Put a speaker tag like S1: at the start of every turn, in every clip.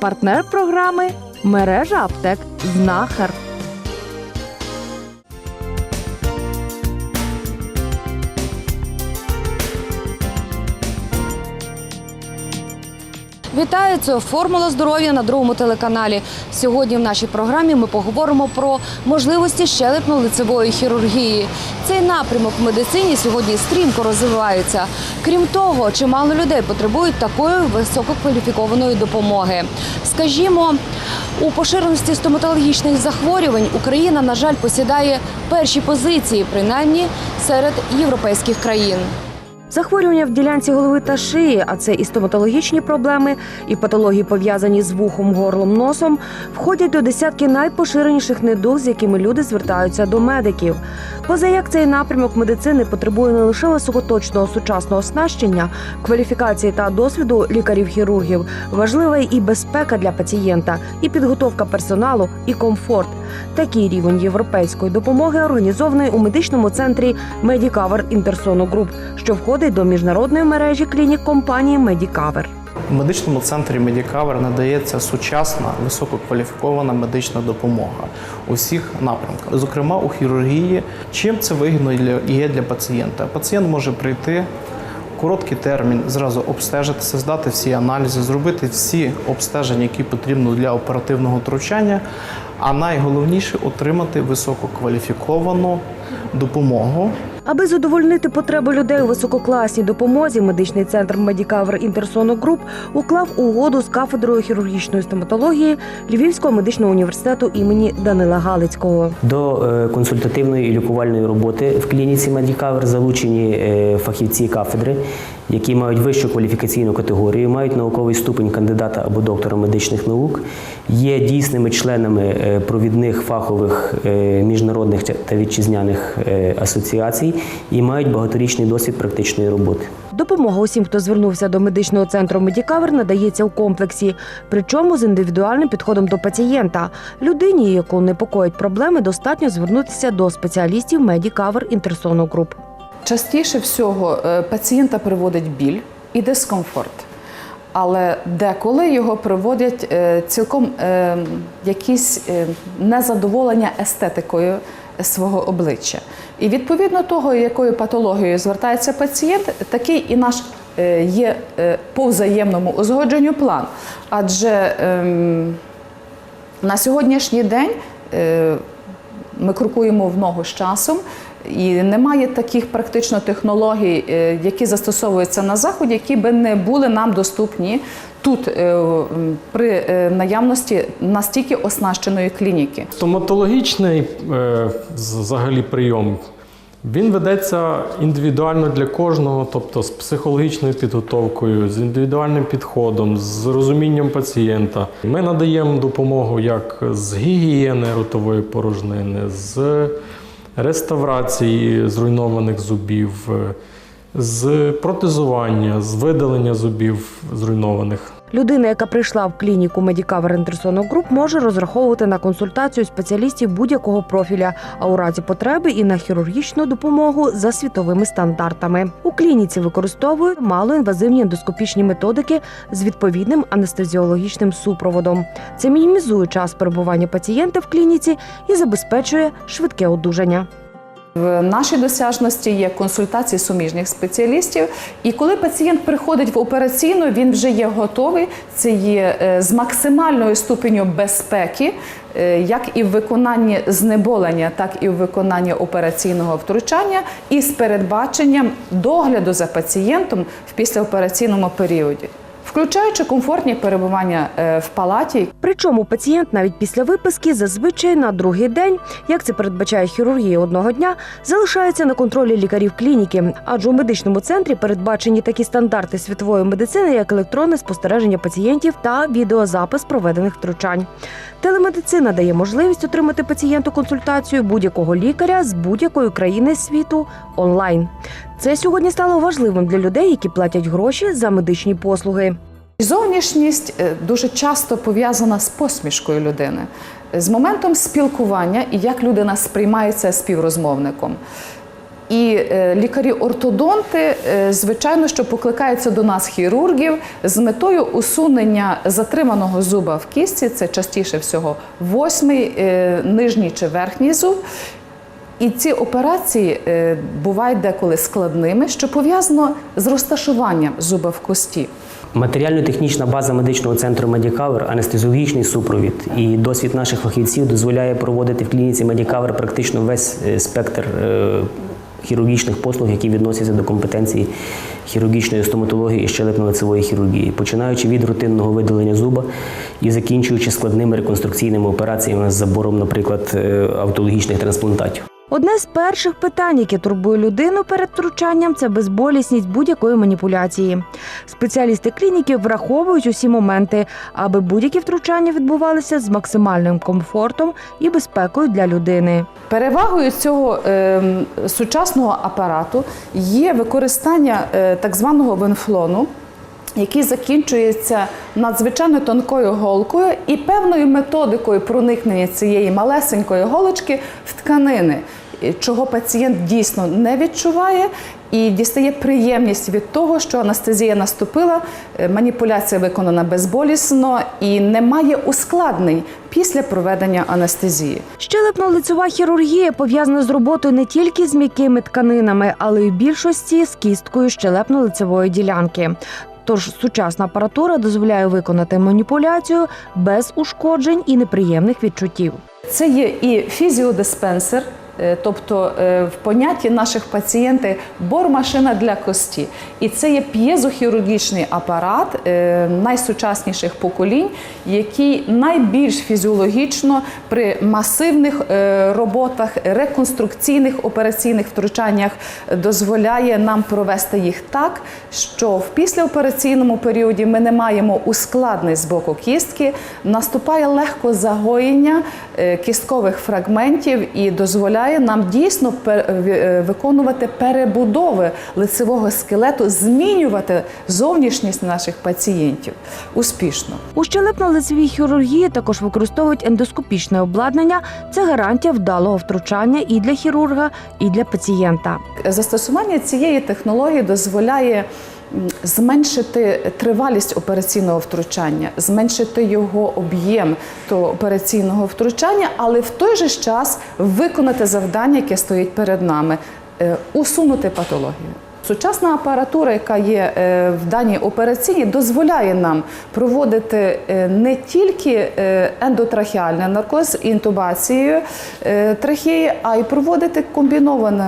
S1: Партнер програми мережа аптек Знахар. Вітаю, це формула здоров'я на другому телеканалі. Сьогодні в нашій програмі ми поговоримо про можливості щелепно-лицевої хірургії. Цей напрямок в медицині сьогодні стрімко розвивається. Крім того, чимало людей потребують такої висококваліфікованої допомоги. Скажімо, у поширеності стоматологічних захворювань Україна, на жаль, посідає перші позиції, принаймні серед європейських країн. Захворювання в ділянці голови та шиї, а це і стоматологічні проблеми, і патології пов'язані з вухом, горлом, носом, входять до десятки найпоширеніших недуг, з якими люди звертаються до медиків. Позаяк цей напрямок медицини потребує не лише високоточного сучасного оснащення, кваліфікації та досвіду лікарів-хірургів, важлива і безпека для пацієнта, і підготовка персоналу, і комфорт. Такий рівень європейської допомоги організований у медичному центрі Medicover Intersono Group, що входить до міжнародної мережі клінік компанії Medicover.
S2: У медичному центрі Медікавер надається сучасна висококваліфікована медична допомога у всіх напрямках, зокрема у хірургії. Чим це вигідно є для пацієнта? Пацієнт може прийти короткий термін, зразу обстежитися, здати всі аналізи, зробити всі обстеження, які потрібно для оперативного втручання. А найголовніше отримати висококваліфіковану допомогу
S1: Аби задовольнити потреби людей у висококласній допомозі, медичний центр медікавер інтерсоно груп уклав угоду з кафедрою хірургічної стоматології Львівського медичного університету імені Данила Галицького.
S3: До е, консультативної і лікувальної роботи в клініці Медікавер залучені е, фахівці кафедри, які мають вищу кваліфікаційну категорію, мають науковий ступень кандидата або доктора медичних наук, є дійсними членами е, провідних фахових е, міжнародних та вітчизняних е, асоціацій і мають багаторічний досвід практичної роботи.
S1: Допомога усім, хто звернувся до медичного центру Медікавер, надається у комплексі, причому з індивідуальним підходом до пацієнта. Людині, яку непокоїть проблеми, достатньо звернутися до спеціалістів Медікавер Intersono Group.
S4: Частіше всього е, пацієнта приводить біль і дискомфорт. Але деколи його приводять е, цілком е, якісь незадоволення естетикою свого обличчя. І відповідно того, якою патологією звертається пацієнт, такий і наш є по взаємному узгодженню план. Адже ем, на сьогоднішній день ми крокуємо в ногу з часом, і немає таких практично технологій, е, які застосовуються на заході, які би не були нам доступні тут е, при е, наявності настільки оснащеної клініки.
S5: Стоматологічний взагалі прийом. Він ведеться індивідуально для кожного, тобто з психологічною підготовкою, з індивідуальним підходом, з розумінням пацієнта. Ми надаємо допомогу як з гігієни ротової порожнини, з реставрації зруйнованих зубів, з протезування, з видалення зубів зруйнованих.
S1: Людина, яка прийшла в клініку Medicover Intersono Group, може розраховувати на консультацію спеціалістів будь-якого профіля, а у разі потреби і на хірургічну допомогу за світовими стандартами. У клініці використовують малоінвазивні ендоскопічні методики з відповідним анестезіологічним супроводом. Це мінімізує час перебування пацієнта в клініці і забезпечує швидке одужання.
S4: В нашій досяжності є консультації суміжних спеціалістів, і коли пацієнт приходить в операційну, він вже є готовий. Це є е, з максимальною ступеню безпеки, е, як і в виконанні знеболення, так і в виконанні операційного втручання, і з передбаченням догляду за пацієнтом в післяопераційному періоді, включаючи комфортні перебування е, в палаті,
S1: Причому пацієнт навіть після виписки зазвичай на другий день, як це передбачає хірургія одного дня, залишається на контролі лікарів клініки. Адже у медичному центрі передбачені такі стандарти світової медицини, як електронне спостереження пацієнтів та відеозапис проведених втручань. Телемедицина дає можливість отримати пацієнту консультацію будь-якого лікаря з будь-якої країни світу онлайн. Це сьогодні стало важливим для людей, які платять гроші за медичні послуги.
S4: Зовнішність е, дуже часто пов'язана з посмішкою людини, з моментом спілкування і як людина сприймається співрозмовником. І е, лікарі-ортодонти, е, звичайно, що покликаються до нас хірургів з метою усунення затриманого зуба в кістці. Це частіше всього восьмий, нижній чи верхній зуб. І ці операції е, бувають деколи складними, що пов'язано з розташуванням зуба в кості.
S3: Матеріально-технічна база медичного центру Медікавер, анестезіологічний супровід і досвід наших фахівців дозволяє проводити в клініці Медікавер практично весь е, спектр е, хірургічних послуг, які відносяться до компетенції хірургічної стоматології і щелепно-лицевої хірургії, починаючи від рутинного видалення зуба і закінчуючи складними реконструкційними операціями з забором, наприклад, автологічних трансплантатів.
S1: Одне з перших питань, яке турбує людину перед втручанням, це безболісність будь-якої маніпуляції. Спеціалісти клініки враховують усі моменти, аби будь-які втручання відбувалися з максимальним комфортом і безпекою для людини.
S4: Перевагою цього е, сучасного апарату є використання е, так званого венфлону, який закінчується надзвичайно тонкою голкою і певною методикою проникнення цієї малесенької голочки в тканини, чого пацієнт дійсно не відчуває. І дістає приємність від того, що анестезія наступила, е, маніпуляція виконана безболісно і немає ускладнень після проведення анестезії.
S1: Щелепно-лицева хірургія пов'язана з роботою не тільки з м'якими тканинами, але й в більшості з кісткою щелепно-лицевої ділянки. Тож сучасна апаратура дозволяє виконати маніпуляцію без ушкоджень і неприємних відчуттів.
S4: Це є і фізіодиспенсер, тобто е, в понятті наших пацієнтів бормашина для кості. І це є п'єзохірургічний апарат е, найсучасніших поколінь, який найбільш фізіологічно при масивних е, роботах, реконструкційних операційних втручаннях дозволяє нам провести їх так, що в післяопераційному періоді ми не маємо ускладнень з боку кістки, наступає легко загоєння е, кісткових фрагментів і дозволяє нам дійсно пер- е, виконувати перебудови лицевого скелету, змінювати зовнішність наших пацієнтів успішно.
S1: У щелепно-лицевій хірургії також використовують ендоскопічне обладнання. Це гарантія вдалого втручання і для хірурга, і для пацієнта.
S4: Застосування цієї технології дозволяє зменшити тривалість операційного втручання, зменшити його об'єм операційного втручання, але в той же час виконати завдання, яке стоїть перед нами е, усунути патологію. Сучасна апаратура, яка є е, в даній операційній, дозволяє нам проводити е, не тільки е, ендотрахеальний наркоз інтубацією е, трахеї, а й проводити комбіновану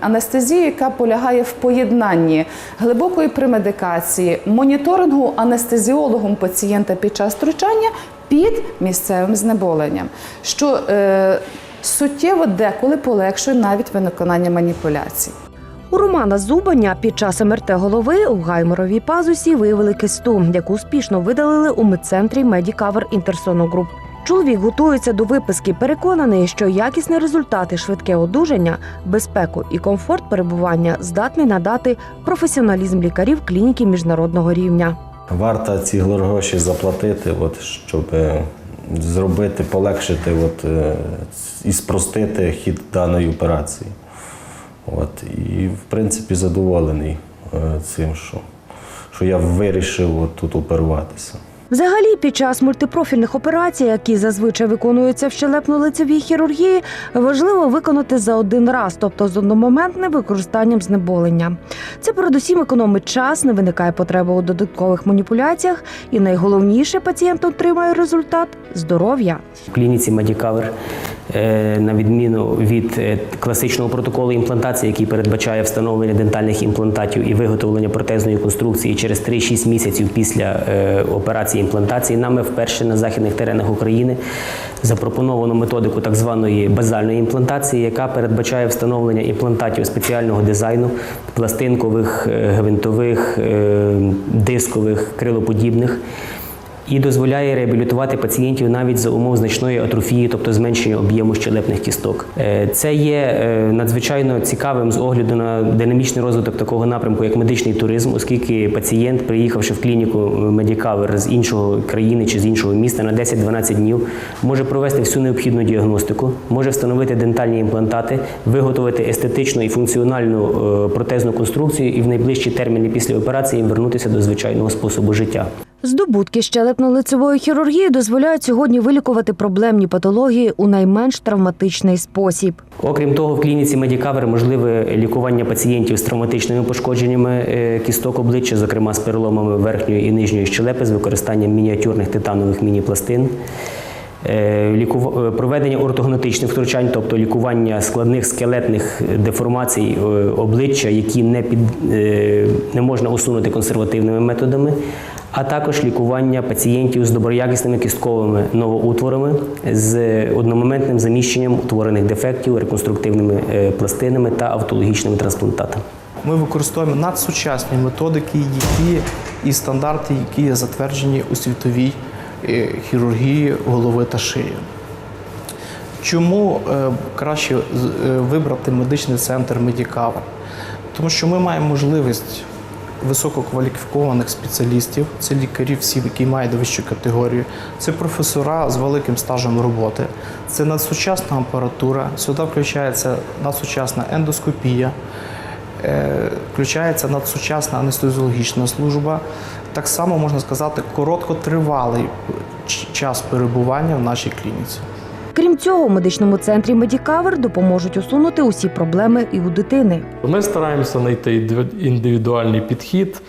S4: анестезію, яка полягає в поєднанні глибокої премедикації, моніторингу анестезіологом пацієнта під час втручання під місцевим знеболенням, що суттєво деколи полегшує навіть виконання маніпуляцій.
S1: У Романа Зубаня під час МРТ голови у гайморовій пазусі виявили кисту, яку успішно видалили у медцентрі Медікавер Інтерсоно Груп. Чоловік готується до виписки, переконаний, що якісні результати, швидке одужання, безпеку і комфорт перебування здатний надати професіоналізм лікарів клініки міжнародного рівня.
S6: Варто ці гроші заплатити, от, щоб е, зробити, полегшити от, е, і спростити хід даної операції. От, і, в принципі, задоволений е, цим, що, що я вирішив от, тут оперуватися.
S1: Взагалі, під час мультипрофільних операцій, які зазвичай виконуються в щелепно-лицевій хірургії, важливо виконати за один раз, тобто з одномоментним використанням знеболення. Це передусім економить час, не виникає потреби у додаткових маніпуляціях, і найголовніше пацієнт отримає результат здоров'я.
S3: В клініці Медікавер, е, на відміну від е, класичного протоколу імплантації, який передбачає встановлення дентальних імплантатів і виготовлення протезної конструкції через 3-6 місяців після е, операції імплантації, нами вперше на західних теренах України запропоновано методику так званої базальної імплантації, яка передбачає встановлення імплантатів спеціального дизайну, пластинкових, е, гвинтових, е, дискових, крилоподібних і дозволяє реабілітувати пацієнтів навіть за умов значної атрофії, тобто зменшення об'єму щелепних кісток. Е, Це є е, надзвичайно цікавим з огляду на динамічний розвиток такого напрямку, як медичний туризм, оскільки пацієнт, приїхавши в клініку Медікавер з іншого країни чи з іншого міста на 10-12 днів, може провести всю необхідну діагностику, може встановити дентальні імплантати, виготовити естетичну і функціональну е, протезну конструкцію і в найближчі терміни після операції вернутися до звичайного способу життя.
S1: Здобутки щелепно-лицевої хірургії дозволяють сьогодні вилікувати проблемні патології у найменш травматичний спосіб.
S3: Окрім того, в клініці Медікавер можливе лікування пацієнтів з травматичними пошкодженнями е, кісток обличчя, зокрема з переломами верхньої і нижньої щелепи з використанням мініатюрних титанових міні-пластин. Е, е, Проведення ортогнатичних втручань, тобто лікування складних скелетних деформацій обличчя, які не, під, не можна усунути консервативними методами, а також лікування пацієнтів з доброякісними кістковими новоутворами з одномоментним заміщенням утворених дефектів, реконструктивними е, пластинами та автологічними трансплантатами.
S2: Ми використовуємо надсучасні методики, які і стандарти, які є затверджені у світовій е, хірургії голови та шиї. Чому е, краще вибрати медичний центр Медікавер? Тому що ми маємо можливість висококваліфікованих спеціалістів, це лікарі, всі, які мають вищу категорію, це професора з великим стажем роботи, це надсучасна апаратура, сюди включається надсучасна ендоскопія, е, включається надсучасна анестезіологічна служба. Так само можна сказати, короткотривалий час перебування в нашій клініці.
S1: Крім цього, у медичному центрі Медікавер допоможуть усунути усі проблеми і у дитини.
S5: Ми стараємося знайти індивідуальний підхід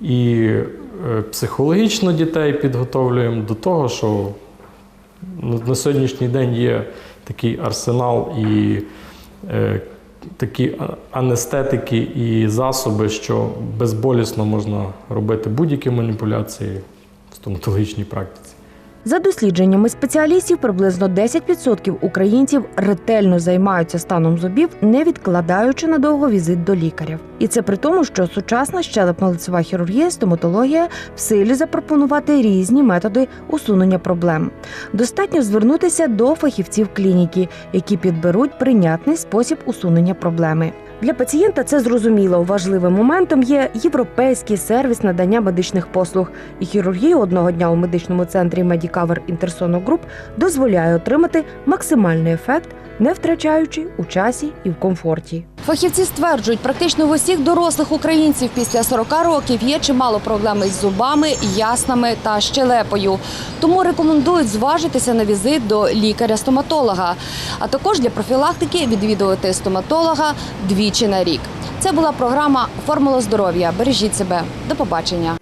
S5: і е, психологічно дітей підготовлюємо до того, що на- сьогоднішній день є такий арсенал і е, такі анестетики і засоби, що безболісно можна робити будь-які маніпуляції в стоматологічній практиці.
S1: За дослідженнями спеціалістів, приблизно 10% українців ретельно займаються станом зубів, не відкладаючи надовго візит до лікарів. І це при тому, що сучасна щелепно-лицева хірургія, стоматологія в силі запропонувати різні методи усунення проблем. Достатньо звернутися до фахівців клініки, які підберуть прийнятний спосіб усунення проблеми. Для пацієнта це зрозуміло. Важливим моментом є європейський сервіс надання медичних послуг, і хірургія одного дня у медичному центрі Medicare Intersono Group дозволяє отримати максимальний ефект, не втрачаючи у часі і в комфорті. Фахівці стверджують, практично в усіх дорослих українців після 40 років є чимало проблеми з зубами, яснами та щелепою. Тому рекомендують зважитися на візит до лікаря-стоматолога, а також для профілактики відвідувати стоматолога двічі на рік. Це була програма Формула здоров'я. Бережіть себе. До побачення.